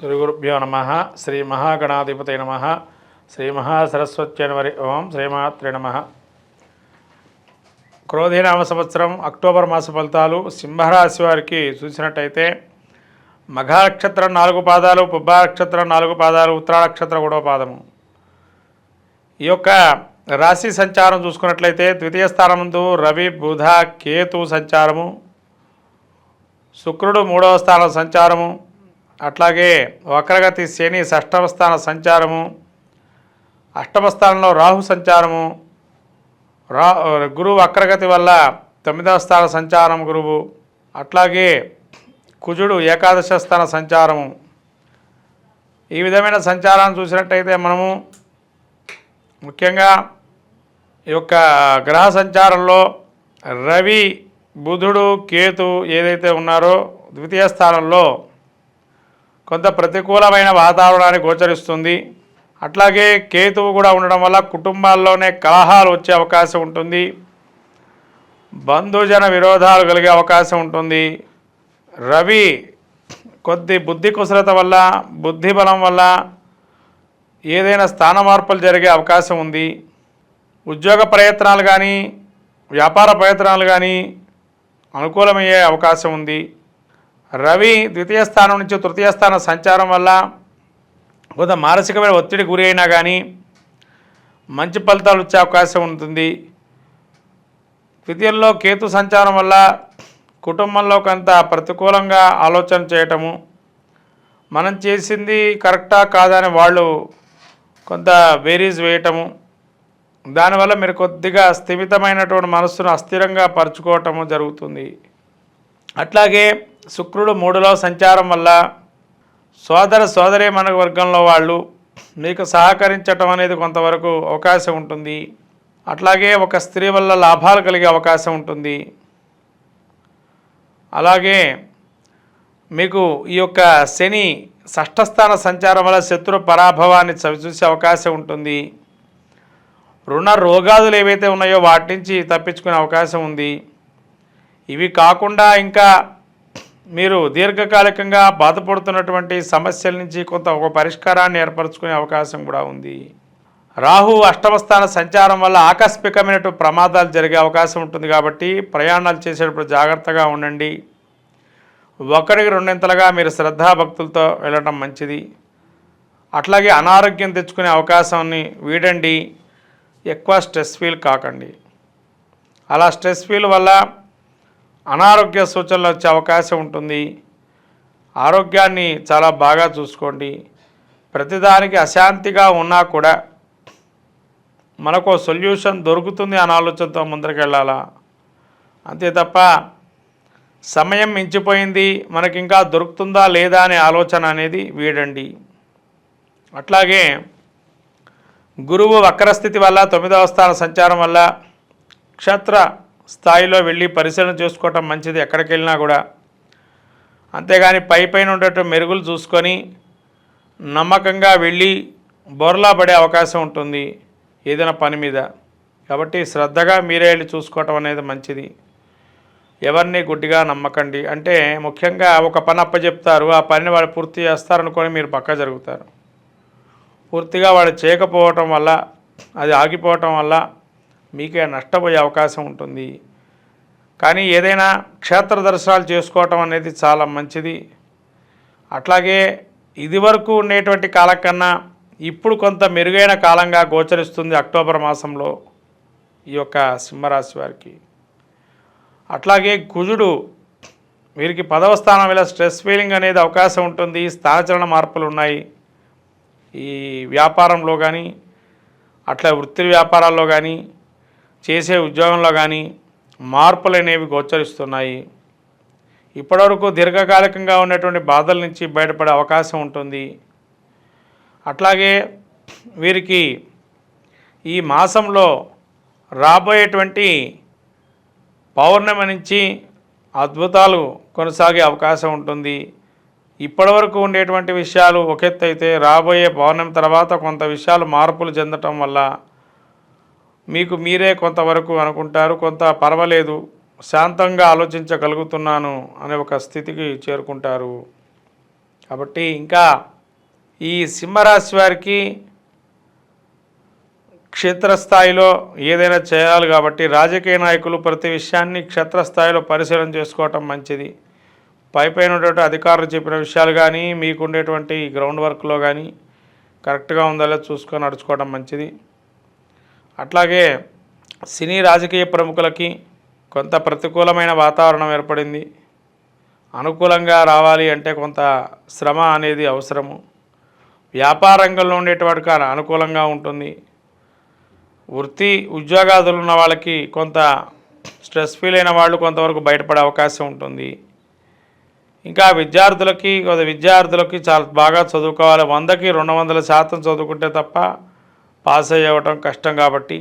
శ్రీ గురుభ్యో నమ శ్రీ మహాగణాధిపతి నమ శ్రీ మహాసరస్వత్యనవరి ఓం శ్రీమాత్రి నమ. క్రోధినామ సంవత్సరం అక్టోబర్ మాస ఫలితాలు సింహరాశి వారికి చూసినట్టయితే మఘ నక్షత్రం నాలుగు పాదాలు పుబ్బ నక్షత్రం నాలుగు పాదాలు ఉత్తరా నక్షత్రం పాదము. ఈ యొక్క రాశి సంచారం చూసుకున్నట్లయితే ద్వితీయ స్థానముందు రవి బుధ కేతు సంచారము. శుక్రుడు మూడవ స్థానం సంచారము. అట్లాగే వక్రగతి శని షష్టమస్థాన సంచారము అష్టమస్థానంలో రాహు సంచారము రా గురువు వక్రగతి వల్ల తొమ్మిదవ స్థాన సంచారం గురువు అట్లాగే కుజుడు ఏకాదశ స్థాన సంచారము. ఈ విధమైన సంచారాన్ని చూసినట్టయితే మనము ముఖ్యంగా ఈ యొక్క గ్రహ సంచారంలో రవి బుధుడు కేతు ఏదైతే ఉన్నారో ద్వితీయ స్థానంలో కొంత ప్రతికూలమైన వాతావరణాన్ని గోచరిస్తుంది. అట్లాగే కేతువు కూడా ఉండడం వల్ల కుటుంబాల్లోనే కలహాలు వచ్చే అవకాశం ఉంటుంది. బంధుజన విరోధాలు కలిగే అవకాశం ఉంటుంది. రవి కొద్ది బుద్ధి కుశలత వల్ల బుద్ధి బలం వల్ల ఏదైనా స్థాన మార్పులు జరిగే అవకాశం ఉంది. ఉద్యోగ ప్రయత్నాలు కానీ వ్యాపార ప్రయత్నాలు కానీ అనుకూలమయ్యే అవకాశం ఉంది. రవి ద్వితీయ స్థానం నుంచి తృతీయ స్థానం సంచారం వల్ల కొంత మానసికమైన ఒత్తిడి గురి అయినా కానీ మంచి ఫలితాలు వచ్చే అవకాశం ఉంటుంది. ద్వితీయంలో కేతు సంచారం వల్ల కుటుంబంలో కొంత ప్రతికూలంగా ఆలోచన చేయటము మనం చేసింది కరెక్టా కాదని వాళ్ళు కొంత వేరీస్ వేయటము దానివల్ల మీరు కొద్దిగా స్థిమితమైనటువంటి మనస్సును అస్థిరంగా పరుచుకోవటము జరుగుతుంది. అట్లాగే శుక్రుడు మూడులో సంచారం వల్ల సోదర సోదరి మన వర్గంలో వాళ్ళు మీకు సహకరించటం అనేది కొంతవరకు అవకాశం ఉంటుంది. అట్లాగే ఒక స్త్రీ వల్ల లాభాలు కలిగే అవకాశం ఉంటుంది. అలాగే మీకు ఈ యొక్క శని షష్ఠస్థాన సంచారం వల్ల శత్రు పరాభవాన్ని చవిచూసే అవకాశం ఉంటుంది. రుణ రోగాదులు ఏవైతే ఉన్నాయో వాటి నుంచి తప్పించుకునే అవకాశం ఉంది. ఇవి కాకుండా ఇంకా మీరు దీర్ఘకాలికంగా బాధపడుతున్నటువంటి సమస్యల నుంచి కొంత ఒక పరిష్కారాన్ని ఏర్పరచుకునే అవకాశం కూడా ఉంది. రాహు అష్టమస్థాన సంచారం వల్ల ఆకస్మికమైనటువంటి ప్రమాదాలు జరిగే అవకాశం ఉంటుంది కాబట్టి ప్రయాణాలు చేసేటప్పుడు జాగ్రత్తగా ఉండండి. ఒకరికి రెండింతలుగా మీరు శ్రద్ధాభక్తులతో వెళ్ళటం మంచిది. అట్లాగే అనారోగ్యం తెచ్చుకునే అవకాశాన్ని వీడండి. ఎక్కువ స్ట్రెస్ ఫీల్ కాకండి. అలా స్ట్రెస్ ఫీల్ వల్ల అనారోగ్య సూచనలు వచ్చే అవకాశం ఉంటుంది. ఆరోగ్యాన్ని చాలా బాగా చూసుకోండి. ప్రతిదానికి అశాంతిగా ఉన్నా కూడా మనకు సొల్యూషన్ దొరుకుతుంది అన్న ఆలోచనతో ముందరికెళ్ళాలా? అంతే తప్ప సమయం మించిపోయింది మనకి ఇంకా దొరుకుతుందా లేదా అనే ఆలోచన అనేది వీడండి. అట్లాగే గురువు వక్రస్థితి వల్ల తొమ్మిదవ స్థాన సంచారం వల్ల క్షేత్ర స్థాయిలో వెళ్ళి పరిశీలన చేసుకోవటం మంచిది ఎక్కడికి వెళ్ళినా కూడా. అంతేగాని పై పైన ఉండటం మెరుగులు చూసుకొని నమ్మకంగా వెళ్ళి బొరలా పడే అవకాశం ఉంటుంది ఏదైనా పని మీద. కాబట్టి శ్రద్ధగా మీరే వెళ్ళి చూసుకోవటం అనేది మంచిది. ఎవరిని గుడ్డిగా నమ్మకండి. అంటే ముఖ్యంగా ఒక పని అప్పచెప్తారు ఆ పనిని వాళ్ళు పూర్తి చేస్తారనుకొని మీరు పక్క జరుగుతారు. పూర్తిగా వాళ్ళు చేయకపోవటం వల్ల అది ఆగిపోవటం వల్ల మీకే నష్టపోయే అవకాశం ఉంటుంది. కానీ ఏదైనా క్షేత్ర దర్శనాలు చేసుకోవటం అనేది చాలా మంచిది. అట్లాగే ఇదివరకు ఉండేటువంటి కాలం కన్నా ఇప్పుడు కొంత మెరుగైన కాలంగా గోచరిస్తుంది అక్టోబర్ మాసంలో ఈ యొక్క సింహరాశి వారికి. అట్లాగే కుజుడు వీరికి పదవ స్థానం ఇలా స్ట్రెస్ ఫీలింగ్ అనేది అవకాశం ఉంటుంది. స్థానచరణ మార్పులు ఉన్నాయి. ఈ వ్యాపారంలో కానీ అట్లా వృత్తి వ్యాపారాల్లో కానీ చేసే ఉద్యోగంలో కానీ మార్పులు అనేవి గోచరిస్తున్నాయి. ఇప్పటివరకు దీర్ఘకాలికంగా ఉన్నటువంటి బాధల నుంచి బయటపడే అవకాశం ఉంటుంది. అట్లాగే వీరికి ఈ మాసంలో రాబోయేటువంటి పౌర్ణమి నుంచి అద్భుతాలు కొనసాగే అవకాశం ఉంటుంది. ఇప్పటివరకు ఉండేటువంటి విషయాలు ఒకెత్తు అయితే రాబోయే పౌర్ణమి తర్వాత కొంత విషయాలు మార్పులు చెందటం వల్ల మీకు మీరే కొంతవరకు అనుకుంటారు కొంత పర్వాలేదు శాంతంగా ఆలోచించగలుగుతున్నాను అనే ఒక స్థితికి చేరుకుంటారు. కాబట్టి ఇంకా ఈ సింహరాశి వారికి క్షేత్రస్థాయిలో ఏదైనా చేయాలి కాబట్టి రాజకీయ నాయకులు ప్రతి విషయాన్ని క్షేత్రస్థాయిలో పరిశీలన చేసుకోవటం మంచిది. పైపైన ఉండేటువంటి అధికారులు చెప్పిన విషయాలు కానీ మీకు ఉండేటువంటి గ్రౌండ్ వర్క్లో కానీ కరెక్ట్గా ఉందో చూసుకొని నడుచుకోవడం మంచిది. అట్లాగే సినీ రాజకీయ ప్రముఖులకి కొంత ప్రతికూలమైన వాతావరణం ఏర్పడింది. అనుకూలంగా రావాలి అంటే కొంత శ్రమ అనేది అవసరము. వ్యాపారంగంలో ఉండేటువంటి అనుకూలంగా ఉంటుంది. వృత్తి ఉద్యోగాదులు ఉన్న వాళ్ళకి కొంత స్ట్రెస్ ఫీల్ అయిన వాళ్ళు కొంతవరకు బయటపడే అవకాశం ఉంటుంది. ఇంకా విద్యార్థులకి కొంత విద్యార్థులకి చాలా బాగా చదువుకోవాలి. వందకి రెండు వందల శాతం చదువుకుంటే తప్ప పాస్ అయ్యవటం కష్టం కాబట్టి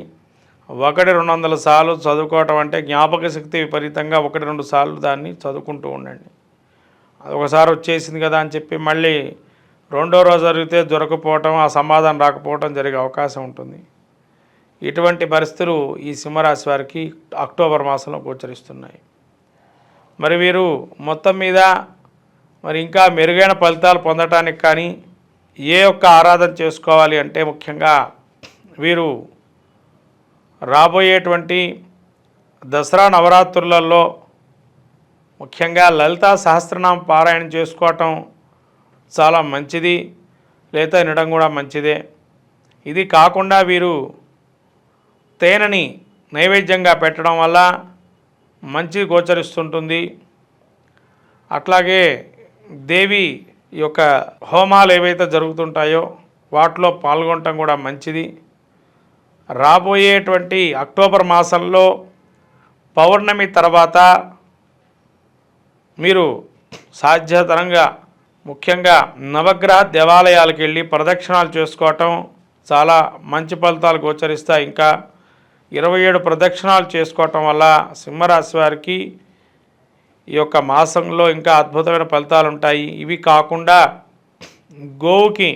ఒకటి రెండు వందల సార్లు చదువుకోవటం అంటే జ్ఞాపక శక్తి విపరీతంగా ఒకటి రెండు సార్లు దాన్ని చదువుకుంటూ ఉండండి. అది ఒకసారి వచ్చేసింది కదా అని చెప్పి మళ్ళీ రెండో రోజు జరిగితే దొరకపోవటం ఆ సమాధానం రాకపోవటం జరిగే అవకాశం ఉంటుంది. ఇటువంటి పరిస్థితులు ఈ సింహరాశి వారికి అక్టోబర్ మాసంలో గోచరిస్తున్నాయి. మరి వీరు మొత్తం మీద మరి ఇంకా మెరుగైన ఫలితాలు పొందటానికి కానీ ఏ ఒక్క ఆరాధన చేసుకోవాలి అంటే ముఖ్యంగా వీరు రాబోయేటువంటి దసరా నవరాత్రులలో ముఖ్యంగా లలితా సహస్రనామ పారాయణ చేసుకోవటం చాలా మంచిది లేత వినడం కూడా మంచిదే. ఇది కాకుండా వీరు తేనెని నైవేద్యంగా పెట్టడం వల్ల మంచి గోచరిస్తుంటుంది. అట్లాగే దేవి యొక్క హోమాలు ఏవైతే జరుగుతుంటాయో వాటిలో పాల్గొనటం కూడా మంచిది. రాబోయేటువంటి అక్టోబర్ మాసంలో పౌర్ణమి తర్వాత మీరు సాధ్యతరంగా ముఖ్యంగా నవగ్రహ దేవాలయాలకు వెళ్ళి ప్రదక్షిణాలు చేసుకోవటం చాలా మంచి ఫలితాలు గోచరిస్తాయి. ఇంకా ఇరవై ఏడు ప్రదక్షిణాలు చేసుకోవటం వల్ల సింహరాశి వారికి ఈ యొక్క మాసంలో ఇంకా అద్భుతమైన ఫలితాలు ఉంటాయి. ఇవి కాకుండా గోవుకి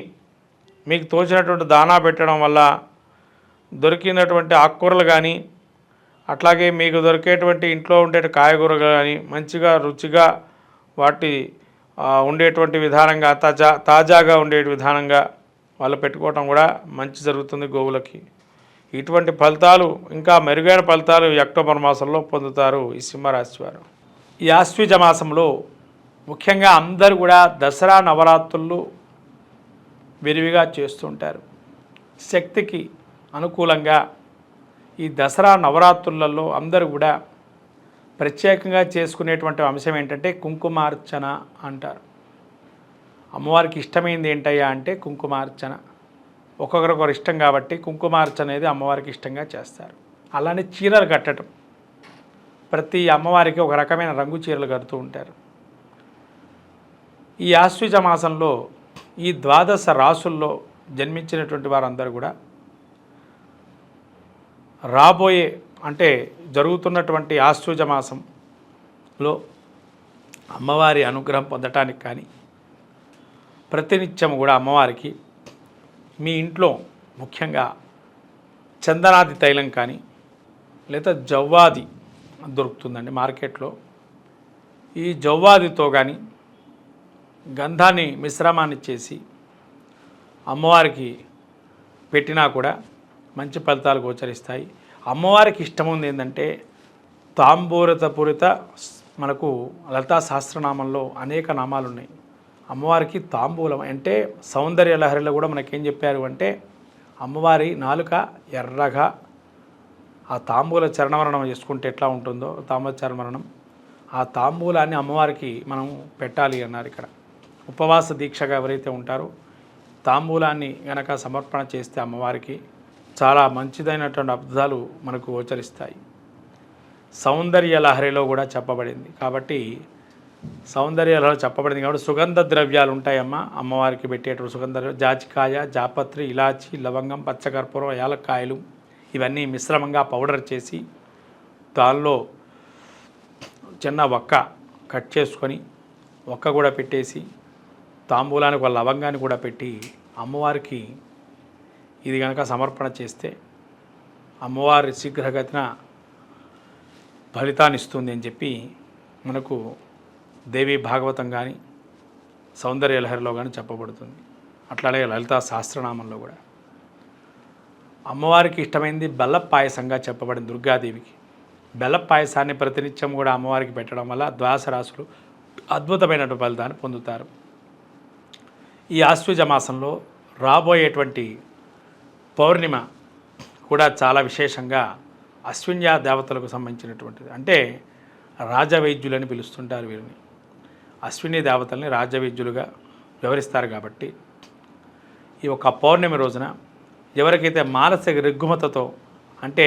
మీకు తోచినటువంటి దానా పెట్టడం వల్ల దొరికినటువంటి ఆకుకూరలు కానీ అట్లాగే మీకు దొరికేటువంటి ఇంట్లో ఉండే కాయగూరలు కానీ మంచిగా రుచిగా వాటి ఉండేటువంటి విధానంగా తాజా తాజాగా ఉండే విధానంగా వాళ్ళు పెట్టుకోవటం కూడా మంచి జరుగుతుంది గోవులకి. ఇటువంటి ఫలితాలు ఇంకా మెరుగైన ఫలితాలు ఈ అక్టోబర్ మాసంలో పొందుతారు ఈ సింహరాశి వారు. ఈ ఆశ్వీజ మాసంలో ముఖ్యంగా అందరూ కూడా దసరా నవరాత్రులు విరివిగా చేస్తుంటారు. శక్తికి అనుకూలంగా ఈ దసరా నవరాత్రులలో అందరూ కూడా ప్రత్యేకంగా చేసుకునేటువంటి అంశం ఏంటంటే కుంకుమార్చన అంటారు. అమ్మవారికి ఇష్టమైంది ఏంటయ్యా అంటే కుంకుమార్చన. ఒక్కొక్కరికొకరు ఇష్టం కాబట్టి కుంకుమార్చన అనేది అమ్మవారికి ఇష్టంగా చేస్తారు. అలానే చీరలు కట్టడం. ప్రతి అమ్మవారికి ఒక రకమైన రంగు చీరలు కడుతూ ఉంటారు. ఈ ఆశ్వజ మాసంలో ఈ ద్వాదశ రాసుల్లో జన్మించినటువంటి వారందరూ కూడా రాబోయే అంటే జరుగుతున్నటువంటి ఆశ్చూజ మాసంలో అమ్మవారి అనుగ్రహం పొందటానికి కానీ ప్రతినిత్యం కూడా అమ్మవారికి మీ ఇంట్లో ముఖ్యంగా చందనాది తైలం కానీ లేదా జవ్వాది దొరుకుతుందండి మార్కెట్లో. ఈ జవ్వాదితో కానీ గంధాన్ని మిశ్రమాన్ని చేసి అమ్మవారికి పెట్టినా కూడా మంచి ఫలితాలు గోచరిస్తాయి. అమ్మవారికి ఇష్టం ఉంది ఏంటంటే తాంబూరత పూరిత మనకు లలితా సహస్రనామంలో అనేక నామాలు ఉన్నాయి అమ్మవారికి తాంబూలం అంటే సౌందర్య లహరిలో కూడా మనకేం చెప్పారు అంటే అమ్మవారి నాలుక ఎర్రగా ఆ తాంబూల చరణమరణం చేసుకుంటే ఎట్లా ఉంటుందో తాంబూల చరణమరణం ఆ తాంబూలాన్ని అమ్మవారికి మనం పెట్టాలి అన్నారు ఇక్కడ. ఉపవాస దీక్షగా ఎవరైతే ఉంటారో తాంబూలాన్ని గనక సమర్పణ చేస్తే అమ్మవారికి చాలా మంచిదైనటువంటి అబ్దాలు మనకు గోచరిస్తాయి. సౌందర్య లహరిలో కూడా చెప్పబడింది. కాబట్టి సౌందర్య లహరి చెప్పబడింది కాబట్టి సుగంధ ద్రవ్యాలు ఉంటాయమ్మా. అమ్మవారికి పెట్టేటువంటి సుగంధ జాజికాయ జాపత్రి ఇలాచి లవంగం పచ్చకర్పూరం యాలక్కాయలు ఇవన్నీ మిశ్రమంగా పౌడర్ చేసి దానిలో చిన్న ఒక్క కట్ చేసుకొని ఒక్క కూడా పెట్టేసి తాంబూలానికి ఒక లవంగాన్ని కూడా పెట్టి అమ్మవారికి ఇది కనుక సమర్పణ చేస్తే అమ్మవారి శీఘ్రగతిన ఫలితాన్ని ఇస్తుంది అని చెప్పి మనకు దేవి భాగవతం కానీ సౌందర్య లహరిలో కానీ చెప్పబడుతుంది. అట్లాగే లలితా సహస్రనామంలో కూడా. అమ్మవారికి ఇష్టమైంది బెల్ల పాయసంగా చెప్పబడింది దుర్గాదేవికి. బెల్ల పాయసాన్ని ప్రతినిత్యం కూడా అమ్మవారికి పెట్టడం వల్ల ద్వాస రాసులు అద్భుతమైనటువంటి ఫలితాన్ని పొందుతారు. ఈ ఆశ్వజ మాసంలో రాబోయేటువంటి పౌర్ణిమ కూడా చాలా విశేషంగా అశ్విన్యా దేవతలకు సంబంధించినటువంటిది. అంటే రాజవైద్యులని పిలుస్తుంటారు వీరిని. అశ్విని దేవతల్ని రాజవైద్యులుగా వివరిస్తారు కాబట్టి ఈ యొక్క పౌర్ణమి రోజున ఎవరికైతే మానసిక రిగ్గుమతతో అంటే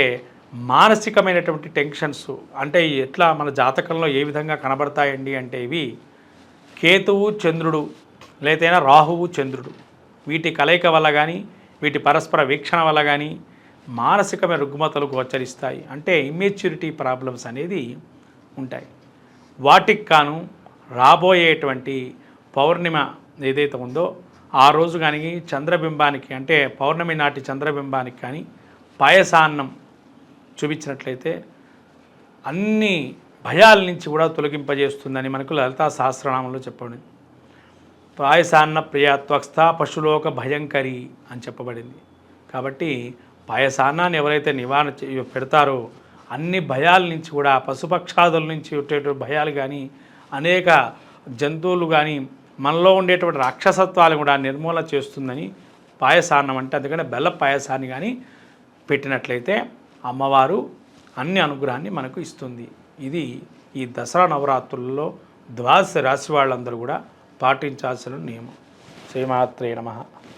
మానసికమైనటువంటి టెన్షన్స్ అంటే ఎట్లా మన జాతకంలో ఏ విధంగా కనబడతాయండి అంటే ఇవి కేతువు చంద్రుడు లేదైనా రాహువు చంద్రుడు వీటి కలయిక వల్ల కానీ వీటి పరస్పర వీక్షణ వల్ల కానీ మానసికమైన రుగ్మతలు గోచరిస్తాయి అంటే ఇమ్మెచ్యూరిటీ ప్రాబ్లమ్స్ అనేది ఉంటాయి. వాటికి కాను రాబోయేటువంటి పౌర్ణిమ ఏదైతే ఉందో ఆ రోజు కానీ చంద్రబింబానికి అంటే పౌర్ణమి నాటి చంద్రబింబానికి కానీ పాయసాన్నం చూపించినట్లయితే అన్ని భయాల నుంచి కూడా తొలగింపజేస్తుందని మనకు లలితా సహస్రనామంలో చెప్పండి పాయసాన్న ప్రియాత్వస్థ పశులోక భయంకరి అని చెప్పబడింది. కాబట్టి పాయసాన్నాన్ని ఎవరైతే నివారణ పెడతారో అన్ని భయాల నుంచి కూడా పశుపక్షాదుల నుంచి ఉండేటువంటి భయాలు కానీ అనేక జంతువులు కానీ మనలో ఉండేటువంటి రాక్షసత్వాలు కూడా నిర్మూలన చేస్తుందని పాయసాన్నం అంటే. అందుకని బెల్ల పాయసాన్ని కానీ పెట్టినట్లయితే అమ్మవారు అన్ని అనుగ్రహాన్ని మనకు ఇస్తుంది. ఇది ఈ దసరా నవరాత్రులలో ద్వాదశ రాశి వాళ్ళందరూ కూడా పాటించాల్సిన నియమం. శ్రీమాత్రే నమ.